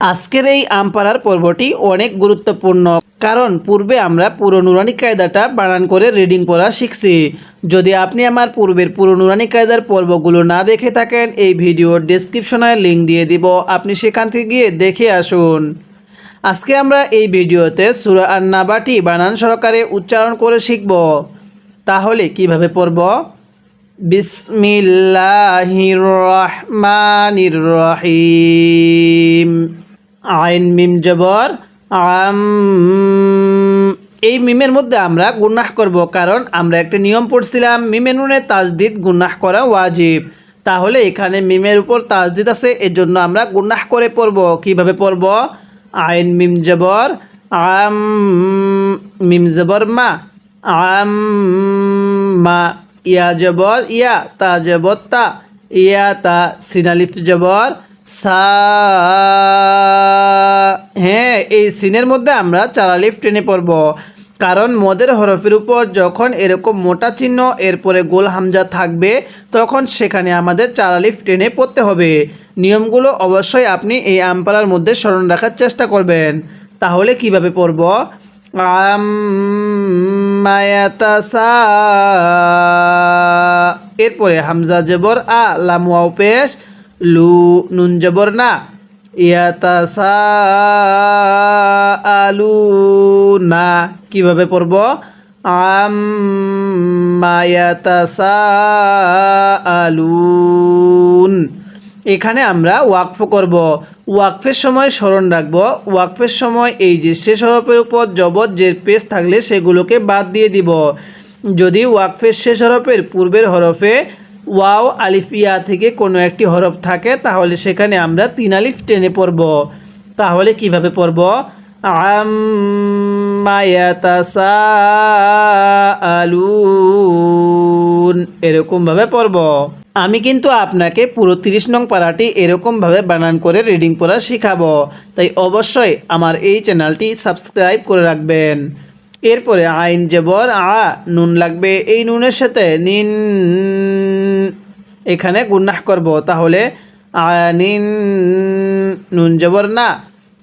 আজকের এই আমপাড়ার পর্বটি অনেক গুরুত্বপূর্ণ, কারণ পূর্বে আমরা পুরো নুরানি কায়দাটা বানান করে রিডিং পড়া শিখছি। যদি আপনি আমার পূর্বের পুরো নুরানি কায়দার পর্বগুলো না দেখে থাকেন, এই ভিডিওর ডেসক্রিপশনে লিঙ্ক দিয়ে দিব। আপনি সেখান থেকে গিয়ে দেখে আসুন। আজকে আমরা এই ভিডিওতে সুরা আর নাবাটি বানান সহকারে উচ্চারণ করে শিখব। তাহলে কীভাবে পড়ব? বিসমিল্লাহির রহমানির রহিম। আইন মিম জবর, আম, এই মিমের মধ্যে আমরা গুনাহ করব, কারণ আমরা একটা নিয়ম পড়ছিলাম, মিমের নুনে তাজদিদ গুনাহ করা ওয়াজিব। তাহলে এখানে মিমের উপর তাজদিদ আছে এর জন্য আমরা গুনাহ করে পড়ব। কীভাবে পড়ব? আইন মিম জবর, আম, মিম জবর মা, আম, মা, ইয়া জবর, ইয়া, তা জবর, তা, ইয়া, তা, সিনালিফ জবর সা হ্যাঁ এই সিনের মধ্যে আমরা চারালিফ টেনে পড়ব। কারণ মদের হরফের উপর যখন এরকম মোটা চিহ্ন, এরপরে গোল হামজা থাকবে, তখন সেখানে আমাদের চারালিফ টেনে পড়তে হবে। নিয়মগুলো অবশ্যই আপনি এই আমপাড়ার মধ্যে স্মরণ রাখার চেষ্টা করবেন। তাহলে কীভাবে পড়ব? এরপরে হামজা জবর আ লামুয়াও পেশ। লু নুন জবর না। ইয়াতাসা আলু না কীভাবে পড়ব? আম মায়াতাসা আলুন এখানে আমরা ওয়াকফ করব। ওয়াকফের সময় স্মরণ রাখব। ওয়াকফের সময় এই যে শেষ হরফের উপর জবর যে পেস থাকলে সেগুলোকে বাদ দিয়ে দিব। যদি ওয়াকফের শেষ হরফের পূর্বের হরফে ওয়াও আলিফ ইয়া থেকে কোনো একটি হরফ থাকে, তাহলে সেখানে আমরা তিন আলিফ টেনে পড়ব। তাহলে কীভাবে পড়ব? আলুন এরকমভাবে পড়ব। আমি কিন্তু আপনাকে পুরো তিরিশ নং পাড়াটি এরকমভাবে বানান করে রিডিং পড়া শেখাবো। তাই অবশ্যই আমার এই চ্যানেলটি সাবস্ক্রাইব করে রাখবেন। এরপরে আইন জবর আ, নুন লাগবে। এই নুনের সাথে নিন। এখানে গুন্নাহ করব। তাহলে আনিন নুন জবর না,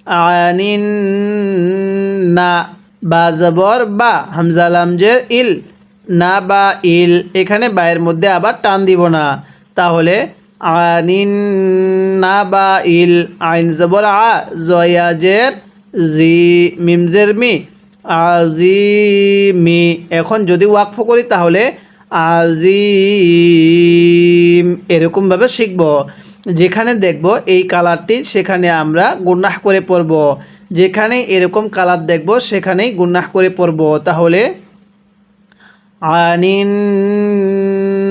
আনিন না বা জবর বা হামজা লামজের ইল না বা ইল, এখানে বায়ের মধ্যে আবার টান দিব না। তাহলে আনিন না বা ইল, আইন জবর আ, জয়াজের জি, মিমজের মি আজিমি এখন যদি ওয়াকফ করি তাহলে আজিম। এরকমভাবে শিখব। যেখানে দেখব এই কালারটি, সেখানে আমরা গুন্নাহ করে পড়ব। যেখানে এরকম কালার দেখব, সেখানেই গুন্নাহ করে পড়ব। তাহলে, আনিন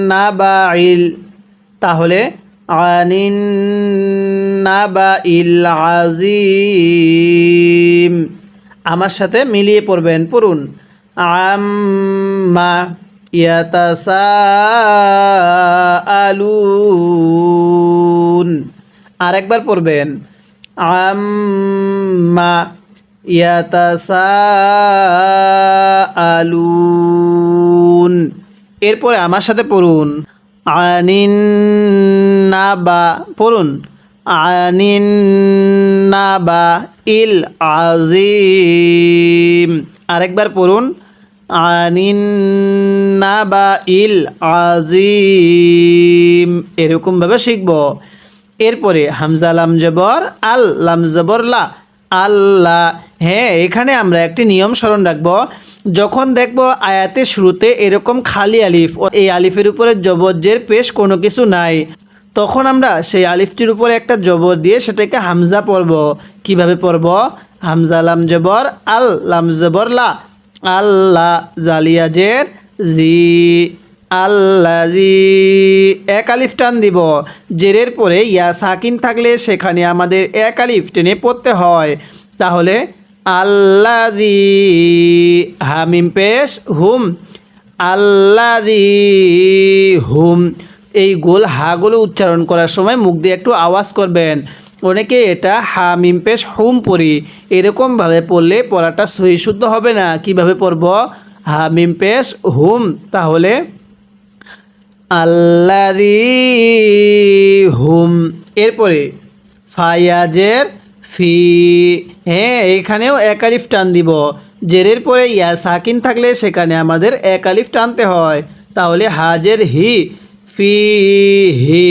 নাবাইল তাহলে, আনিন নাবাইল আজিম। আমার সাথে মিলিয়ে পড়বেন, পড়ুন। আম্মা ইয়াতাসাআলুন। আরেকবার পড়বেন। আম্মা ইয়াতাসাআলুন। এরপরে আমার সাথে পড়ুন। আনিন নাবা। পড়ুন। আনিন নাবা ইল আজিম আরেকবার পড়ুন। আনিন নাবা ইল আজিম। এরকমভাবে শিখব। এরপরে হামজা লাম জবর, আল লাম জবর লা আল্লাহ হ্যাঁ এখানে আমরা একটি নিয়ম স্মরণ রাখব। যখন দেখব আয়াতে শুরুতে এরকম খালি আলিফ, ও এই আলিফের উপরে জবজ্জের পেশ কোনো কিছু নাই, তখন আমরা সেই আলিফটির উপরে একটা জবর দিয়ে সেটাকে হামজা পড়ব। কীভাবে পড়ব? হামজা লাম জবর, আল লাম জবর লা। আল্লাহ জালিয়াজের জি, আল্লাহ জি। এক আলিফ টান দিব। জেরের পরে ইয়া সাকিন থাকলে সেখানে আমাদের এক আলিফ টেনে পড়তে হয়। তাহলে আল্লাদি হামিম পেশ হুম। আল্লাদি হুম। এই গোল হাগুলো উচ্চারণ করার সময় মুখ দিয়ে একটু আওয়াজ করবেন। অনেকে এটা হা মিম পেশ হুম পড়ি এরকমভাবে পড়লে পড়াটা সহি শুদ্ধ হবে না। কীভাবে পড়ব? হা মিম পেশ হুম। তাহলে আল্লাদি হুম। এরপরে ফায়াজের ফি। হ্যাঁ এখানেও এক আলিফ টান দিব। জেরের পরে ইয়া সাকিন থাকলে সেখানে আমাদের এক আলিফ টানতে হয়। তাহলে হাজের হি, ফি, হি।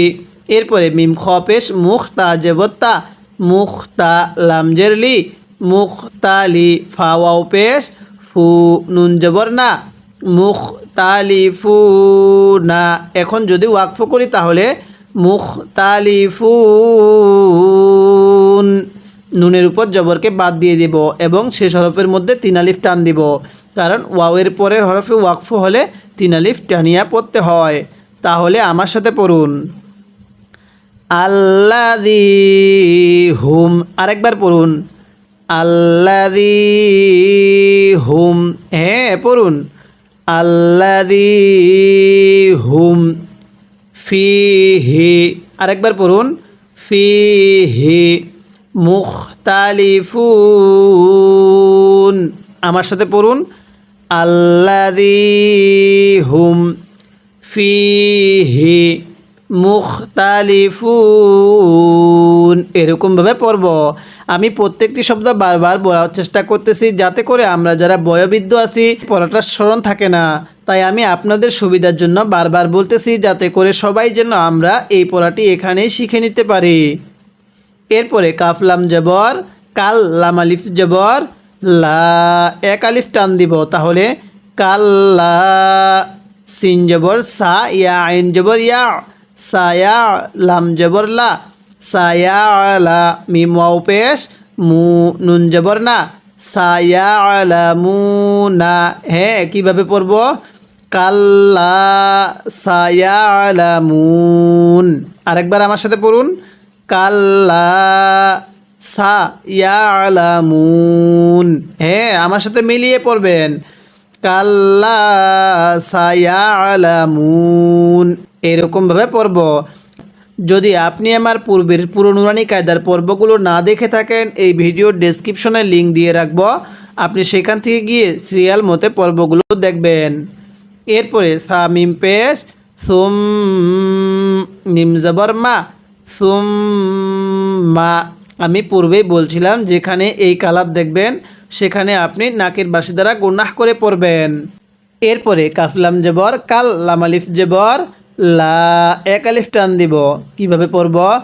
এরপরে মিম খপেশ মুখ তাজেবত্তা মুখ তা লামজের লি মুখ তালি ফাওয়াও পেশ ফু নুন জবর না মুখ তালিফু না এখন যদি ওয়াকফ করি তাহলে মুখ তালিফুন নুনের উপর জবরকে বাদ দিয়ে দিব এবং শেষ হরফের মধ্যে তিন আলিফ টান দিব। কারণ ওয়াওয়ের পরের হরফে ওয়াকফ হলে তিন আলিফ টানিয়া পড়তে হয়। তাহলে আমার সাথে পড়ুন। আল্লাদি হুম, আরেকবার পড়ুন। আল্লাদি হুম হ্যাঁ পড়ুন। আল্লাদি হুম, ফিহি, আরেকবার পড়ুন। ফিহি মুখতালিফুন, আমার সাথে পড়ুন। আল্লাদি হুম, ফিহি মুখতালিফুন। এরকমভাবে পড়ব। আমি প্রত্যেকটি শব্দ বারবার বলার চেষ্টা করতেছি যাতে করে আমরা যারা বয়োবৃদ্ধ আছি পড়াটা স্মরণ থাকে না। তাই আমি আপনাদের সুবিধার জন্য বারবার বলতেছি যাতে করে সবাই যেন আমরা এই পড়াটি এখানেই শিখে নিতে পারি। এরপরে কাফলাম জবর কাল লাম আলিফ জবর, লা, এক আলিফ টান দিব। তাহলে কাল্লা, সিন জবর, সা, ইয়া, আইন জবর, ইয়া। সায়া লাম জবর লা, সায়া লা মিম পেশ, মু নুন জবর না, সায়া মু না। হ্যাঁ কীভাবে পড়ব? কাল্লা সায়া লা মুন। আরেকবার আমার সাথে পড়ুন। কাল্লা সা ইয়ালামুন হ্যাঁ আমার সাথে মিলিয়ে পড়বেন। কাল্লা সায়ালামুন এরকমভাবে পড়ব। যদি আপনি আমার পূর্বের পুরনুরানি কায়দার পর্বগুলো না দেখে থাকেন, এই ভিডিওর ডেসক্রিপশনে লিঙ্ক দিয়ে রাখব। আপনি সেখান থেকে গিয়ে সিরিয়াল মতে পর্বগুলো দেখবেন। এরপরে সা মিম পেশ, সুম নিম জবর মা সুম্মা আমি পূর্বেই বলছিলাম যেখানে এই কালার দেখবেন, সেখানে আপনি নাকের বাসি দ্বারা গুনাহ করে পড়বেন। এরপরে কাফলাম জবর, কাল লামালিফ জবর লা, এক আলিফ টান দিব। কীভাবে পড়ব?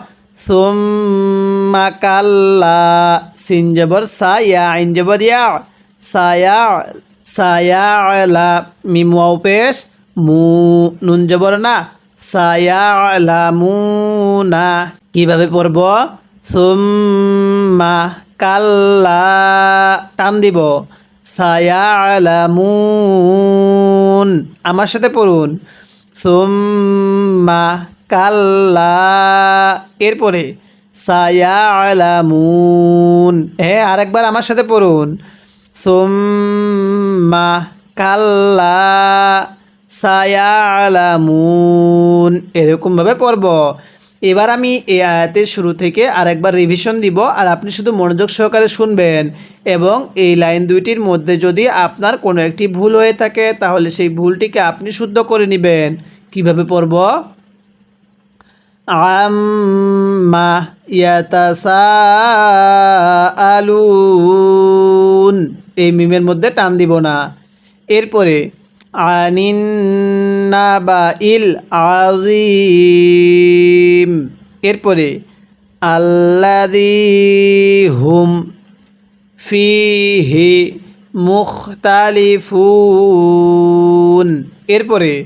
সুম্মা কাল্লা, সিন জবর সা ইয়া, আইন জবর ইয়া সায়া সায়া লা, মিম ওয়াও পেশ, মু, নুন জবর না সায়ালামুনা কীভাবে পড়ব? সুম্মা কাল্লা, টান দিব। সায়া সায়ালামুন আমার সাথে পড়ুন। সুম্মা কাল্লা। এরপরে, সায়ালামুন। হ্যাঁ আরেকবার আমার সাথে পড়ুন। সুম্মা কাল্লা, সায়ালামুন। এরকমভাবে পড়ব। এবার আমি এই আয়াতের শুরু থেকে আরেকবার রিভিশন দিব, আর আপনি শুধু মনোযোগ সহকারে শুনবেন। এবং এই লাইন দুইটির মধ্যে যদি আপনার কোনো একটি ভুল হয়ে থাকে, তাহলে সেই ভুলটিকে আপনি শুদ্ধ করে নেবেন। কীভাবে পড়ব? ইয়াতাসাআলুন। এই মিমের মধ্যে টান দিব না। এরপরে আনিন্নাবা ইল আজিম এরপরে আল্লাদি হুম ফিহি মুখতালিফুন। এরপরে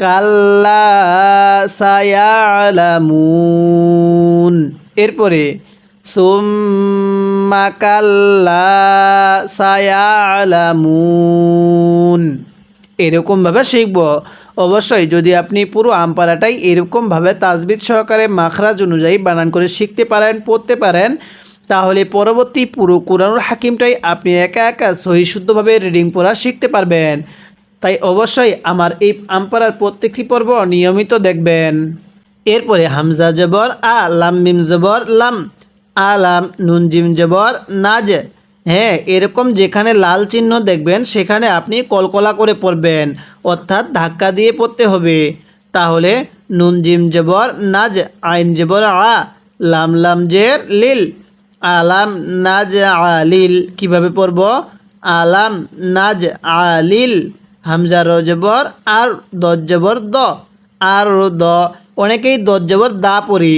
কাল্লা এরপরে, সুম্মা কাল্লা এরকমভাবে শিখব। অবশ্যই যদি আপনি পুরো আমপারাটাই এরকমভাবে তাজবিদ সহকারে মাখরাজ অনুযায়ী বানান করে শিখতে পারেন, পড়তে পারেন, তাহলে পরবর্তী পুরো কোরআনুল হাকিমটাই আপনি একা একা সহি শুদ্ধভাবে রিডিং পড়া শিখতে পারবেন। তাই অবশ্যই আমার এই আমপারার প্রত্যেকটি পর্ব নিয়মিত দেখবেন। এরপরে হামজা জবর, আ, লাম, মিম জবর, লাম আলাম নুন, জিম জবর নাজ হ্যাঁ এরকম যেখানে লাল চিহ্ন দেখবেন, সেখানে আপনি কলকলা করে পড়বেন, অর্থাৎ ধাক্কা দিয়ে পড়তে হবে। তাহলে নুন, জিম জবর নাজ আইন জবর, আ, লাম লাম, জের, লিল। আলাম নাজ আলিল কীভাবে পড়ব? আলাম নাজ আলিল হামজা রজবর আর দজ্জবর দ। আর দ, অনেকেই দজ্জবর দা পড়ি।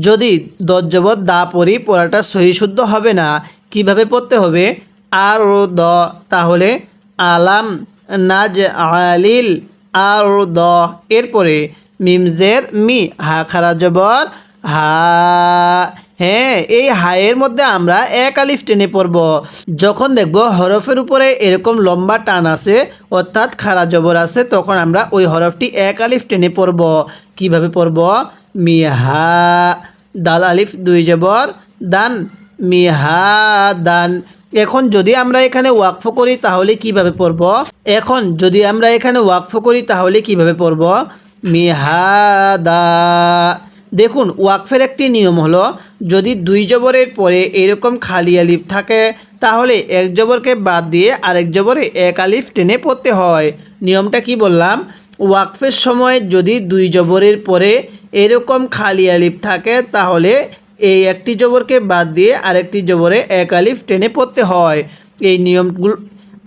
যদি দজ্জবর দা পড়ি, পড়াটা সহি শুদ্ধ হবে না, কীভাবে পড়তে হবে? আর দ, তাহলে আলাম নাজ আলিল। আর দ, এরপরে মিমজের মি, হা খারা জবর, হা। হ্যাঁ এই হায়ের মধ্যে আমরা এক আলিফ টেনে পড়ব। যখন দেখব হরফের উপরে এরকম লম্বা টান আছে, অর্থাৎ খারা জবর আছে, তখন আমরা ওই হরফটি এক আলিফ টেনে পড়ব। কীভাবে পড়ব? মিহা দাল আলিফ দুই জবর, দান মিহা দান। এখন যদি আমরা এখানে ওয়াকফ করি, তাহলে কীভাবে পড়ব? এখন যদি আমরা এখানে ওয়াকফ করি, তাহলে কীভাবে পড়ব? মিহাদা দেখুন, ওয়াকফের একটি নিয়ম হলো, যদি দুই জবরের পরে এরকম খালি আলিফ থাকে, তাহলে এক জবরকে বাদ দিয়ে আরেক জবরে এক আলিফ টেনে পড়তে হয়। নিয়মটা কি বললাম? ওয়াকফের সময় যদি দুই জবরের পরে এরকম খালি আলিফ থাকে, তাহলে এই একটি জবরকে বাদ দিয়ে আরেকটি জবরে এক আলিফ টেনে পড়তে হয়। এই নিয়মগুলো,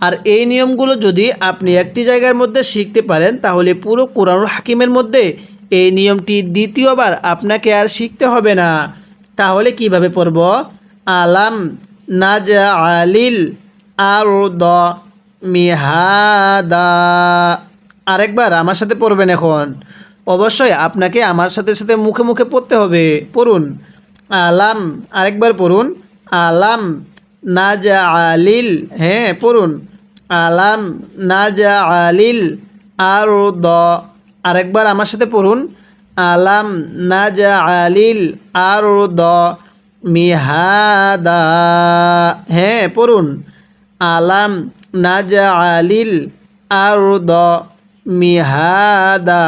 আর এই নিয়মগুলো যদি আপনি একটি জায়গার মধ্যে শিখতে পারেন, তাহলে পুরো কোরআনুল হাকিমের মধ্যে এই নিয়মটি দ্বিতীয়বার আপনাকে আর শিখতে হবে না। তাহলে কীভাবে পড়ব? আলাম নাজ আলিল আর দ মিহাদা। আরেকবার আমার সাথে পড়বেন এখন। অবশ্যই আপনাকে আমার সাথে সাথে মুখে মুখে পড়তে হবে। পড়ুন। আলাম, আরেকবার পড়ুন। আলাম নাজা আলিল হ্যাঁ পড়ুন। আলাম নাজা আলিল আর দ আরেকবার আমার সাথে পড়ুন। আলাম নাজা আলিল আর দ মিহাদা। হ্যাঁ পড়ুন। আলাম নাজা আলিল আর দ মিহাদা।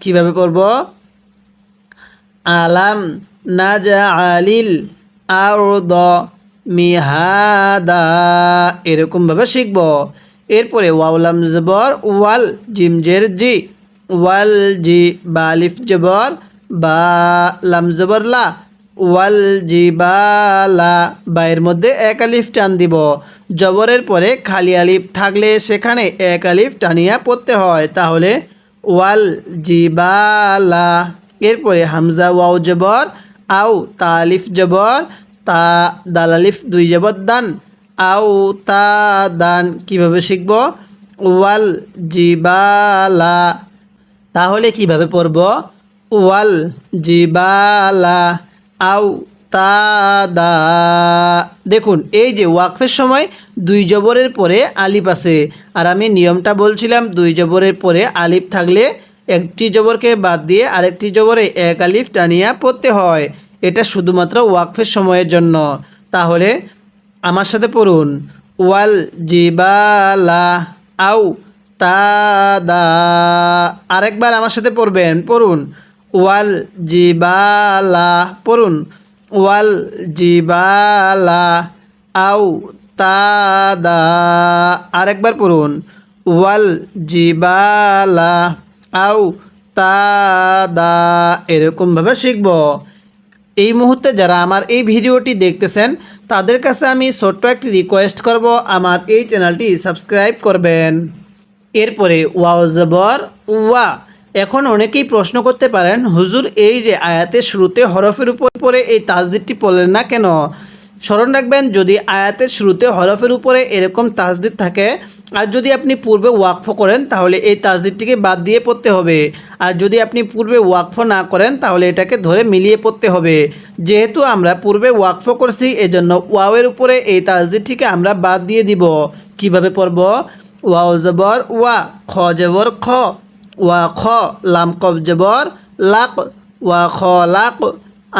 কীভাবে পড়ব? আলাম নাজা আলিল আর দ মিহাদা। এরকমভাবে শিখব। এরপরে ওয়াউলাম জবর, ওয়াল জিমজের জি। ওয়াল জি বালিফ জবর বা লাম জবর লা, ওয়াল জি বা লা বাইয়ের মধ্যে এক আলিফ টান দিব। জবরের পরে খালি আলিফ থাকলে সেখানে এক আলিফ টানিয়া পড়তে হয়। তাহলে ওয়াল জিবালা এরপরে হামজা ওয়াও জবর আও তালিফ জবর তা দালালিফ দুই জবর দান, আও তা দান কীভাবে শিখব? ওয়াল জিবালা তাহলে কীভাবে পড়ব? ওয়াল জিবালা আউ তাদা দেখুন, এই যে ওয়াকফের সময় দুই জবরের পরে আলিফ আছে। আর আমি নিয়মটা বলছিলাম, দুই জবরের পরে আলিফ থাকলে একটি জবরকে বাদ দিয়ে আরেকটি জবরে এক আলিফ টানিয়া পড়তে হয়। এটা শুধুমাত্র ওয়াকফের সময়ের জন্য। তাহলে আমার সাথে পড়ুন। ওয়াল জিবালা আও তাদা আরেকবার আমার সাথে পড়বেন, পড়ুন। ওয়াল জিবালা, পড়ুন। ওয়াল জিবালা আও তাদা। আরেকবার পড়ুন। ওয়াল জিবালা আও তাদা। এরকমভাবে শিখব। এই মুহূর্তে যারা আমার এই ভিডিওটি দেখতেছেন, তাদের কাছে আমি ছোট্ট একটি রিকোয়েস্ট করব। আমার এই চ্যানেলটি সাবস্ক্রাইব করবেন। এরপরে ওয়াও জবর ওয়া। এখন অনেকেই প্রশ্ন করতে পারেন, হুজুর, এই যে আয়াতের শুরুতে হরফের উপর পরে এই তাজদিদটি পড়লেন না কেন? স্মরণ রাখবেন, যদি আয়াতের শুরুতে হরফের উপরে এরকম তাজদিদ থাকে, আর যদি আপনি পূর্বে ওয়াকফ করেন, তাহলে এই তাজদিদটিকে বাদ দিয়ে পড়তে হবে। আর যদি আপনি পূর্বে ওয়াকফ না করেন, তাহলে এটাকে ধরে মিলিয়ে পড়তে হবে। যেহেতু আমরা পূর্বে ওয়াকফ করছি, এজন্য ওয়াওয়ের উপরে এই তাজদিদটিকে আমরা বাদ দিয়ে দিব। কীভাবে পড়ব? ওয়াও জবর ওয়া, খ জবর খ, ওয়া, খ, লাম কব জবর লাক, ওয়া, খ, লাক।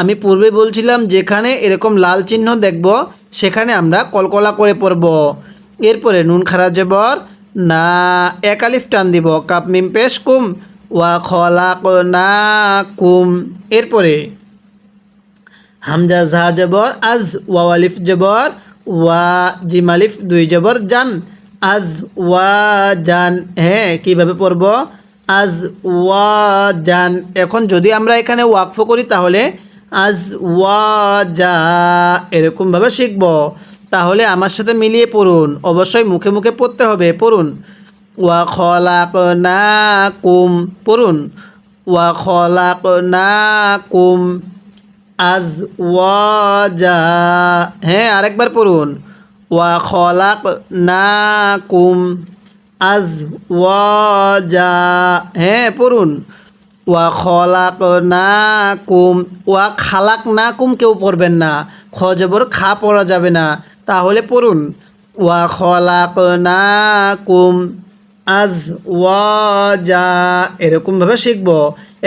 আমি পূর্বে বলছিলাম যেখানে এরকম লাল চিহ্ন দেখব, সেখানে আমরা কলকলা করে পড়ব। এরপরে নুন খারা জবর না, এক আলিফ টান দিব, কাপ মিম পেশ কুম, ওয়া, খ, লাক, না, কুম। এরপরে হামজা জাহা জবর আজ ওয়া আলিফ জবর ওয়া, জিম আলিফ দুই জবর জান। আজ ওয়া জান হ্যাঁ কীভাবে পড়ব? আজ ওয়া জান এখন যদি আমরা এখানে ওয়াকফ করি, তাহলে আজ ওয়াজা এরকমভাবে শিখব। তাহলে আমার সাথে মিলিয়ে পড়ুন। অবশ্যই মুখে মুখে পড়তে হবে। পড়ুন। ওয়া খলাকনাকুম। পড়ুন। ওয়া খলাকনাকুম। আজ ওয়াজা হ্যাঁ আরেকবার পড়ুন। ওয়া খলাকনাকুম আজ ওয়াজা হ্যাঁ পড়ুন। ওয়া খলাক না কুম ওয়া খালাক না কুম কেউ পড়বেন না। খ জবর খা পড়া যাবে না। তাহলে পড়ুন। ওয়া খলাক না কুম আজ ওয়াজা এরকমভাবে শিখব।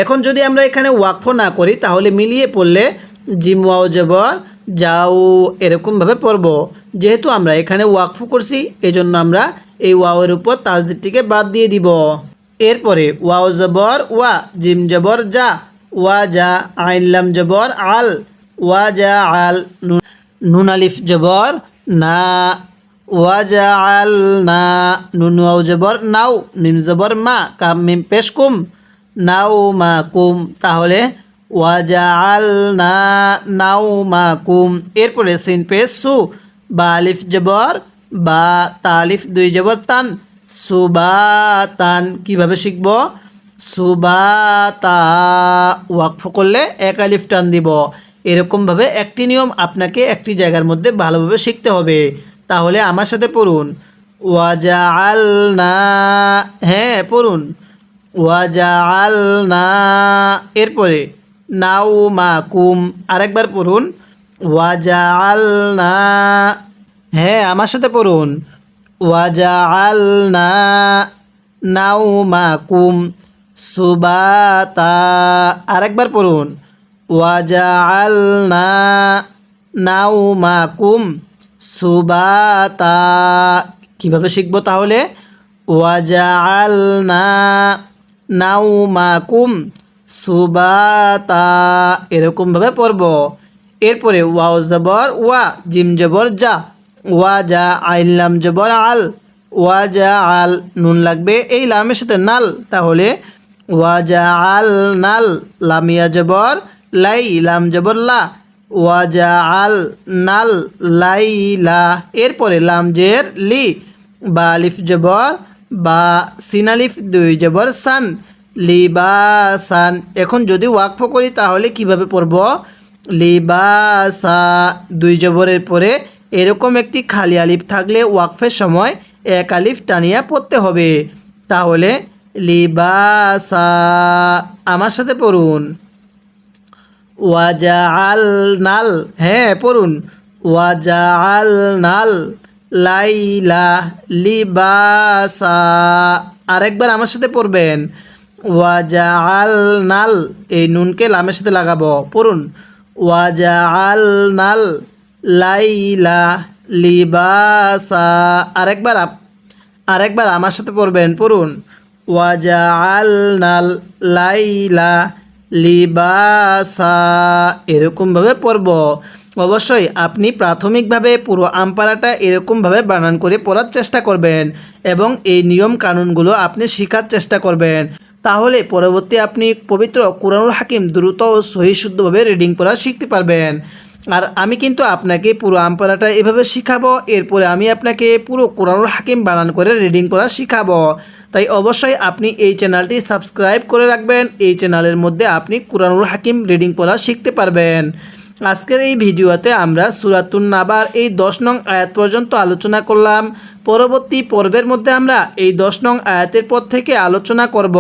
এখন যদি আমরা এখানে ওয়াকফ না করি, তাহলে মিলিয়ে পড়লে জিম ওয়াও জবর যাও, এরকমভাবে পড়ব। যেহেতু আমরা এখানে ওয়াকফ করছি, এজন্য আমরা এই ওয়াওয়ের উপর তাজদিদটিকে বাদ দিয়ে দিব। এরপরে ওয়াও জবর ওয়া, জিম জবর যা ওয়া যা আইনলাম জবর আল, ওয়া যা আল নুন- আলিফ জবর না, ওয়া যা আল না, নুন ওয়াও জবর নাও মিম জবর মা, কাম মিম পেশ কুম, নাও মা কুম, তাহলে ওয়া যা আল মা কুম এরপরে সিন পেশ সু, বা আলিফ জবর, বা তালিফ দুই জবর তান। সুবাতান, কীভাবে শিখব? সুবাতা, ওয়াকফ করলে এক আলিফ টান দিব। এরকমভাবে একটি নিয়ম আপনাকে একটি জায়গার মধ্যে ভালোভাবে শিখতে হবে। তাহলে আমার সাথে পড়ুন। ওয়াজা আল না হ্যাঁ পড়ুন। ওয়াজা আল না এরপরে নাও মা কুম আরেকবার পড়ুন। ওয়াজা আল না হ্যাঁ আমার সাথে পড়ুন। ওয়াজাআলনা নাওমাকুম সুবাতা। আরেকবার পড়ুন। ওয়াজাআলনা নাওমাকুম সুবাতা। কীভাবে শিখব তাহলে? ওয়াজাআলনা নাওমাকুম সুবাতা এরকমভাবে পড়ব। এরপরে ওয়াও জবর, ওয়া, জিম জবর যা ওয়া যা আইলাম জবর, আল। ওয়া যা আল, নুন লাগবে, এই লামের সাথে নাল। তাহলে ওয়া যা আল, নাল, লামিয়া জবর, লাই, লাম জবর, লা। ওয়া যা আল, নাল, লাই, লা। এরপরে লাম জের লি। বা আলিফ জবর, বা সিনালিফ দুই জবর, সান। লিবাসান। এখন যদি ওয়াকফ করি তাহলে কীভাবে পড়ব? লিবাসা। দুই জবরের পরে এরকম একটি খালি আলিফ থাকলে ওয়াকফের সময় এক আলিফ টানিয়া পড়তে হবে। তাহলে লিবাসা। আমার সাথে পড়ুন। ওয়াজা আল নাল হ্যাঁ পড়ুন। ওয়াজা আল নাল লাইলা লিবাসা। আরেকবার আমার সাথে পড়বেন। ওয়াজা আল নাল এই নুনকে লামের সাথে লাগাবো, পড়ুন। ওয়াজা আল নাল লাইলা লিবাসা, আরেকবার আরেকবার আমার সাথে পড়বেন, পড়ুন। ওয়াজা আল নাল লাইলা লিবাসা, এরকমভাবে পড়ব। অবশ্যই আপনি প্রাথমিকভাবে পুরো আমপারাটা এরকমভাবে বানান করে পড়ার চেষ্টা করবেন এবং এই নিয়ম কানুনগুলো আপনি শেখার চেষ্টা করবেন। তাহলে পরবর্তী আপনি পবিত্র কোরআনুল হাকিম দ্রুত ও সহি শুদ্ধভাবে রিডিং পড়া শিখতে পারবেন। আর আমি কিন্তু আপনাকে পুরো আমপারাটা এভাবে শিখাবো, এরপরে আমি আপনাকে পুরো কোরআনুল হাকিম বানান করে রিডিং করা শিখাবো। তাই অবশ্যই আপনি এই চ্যানেলটি সাবস্ক্রাইব করে রাখবেন, এই চ্যানেলের মধ্যে আপনি কোরআনুল হাকিম রিডিং পড়া শিখতে পারবেন। আজকের এই ভিডিওতে আমরা সুরাতুন নাবার এই দশ নং আয়াত পর্যন্ত আলোচনা করলাম। পরবর্তী পর্বের মধ্যে আমরা এই দশ নং আয়াতের পর থেকে আলোচনা করব।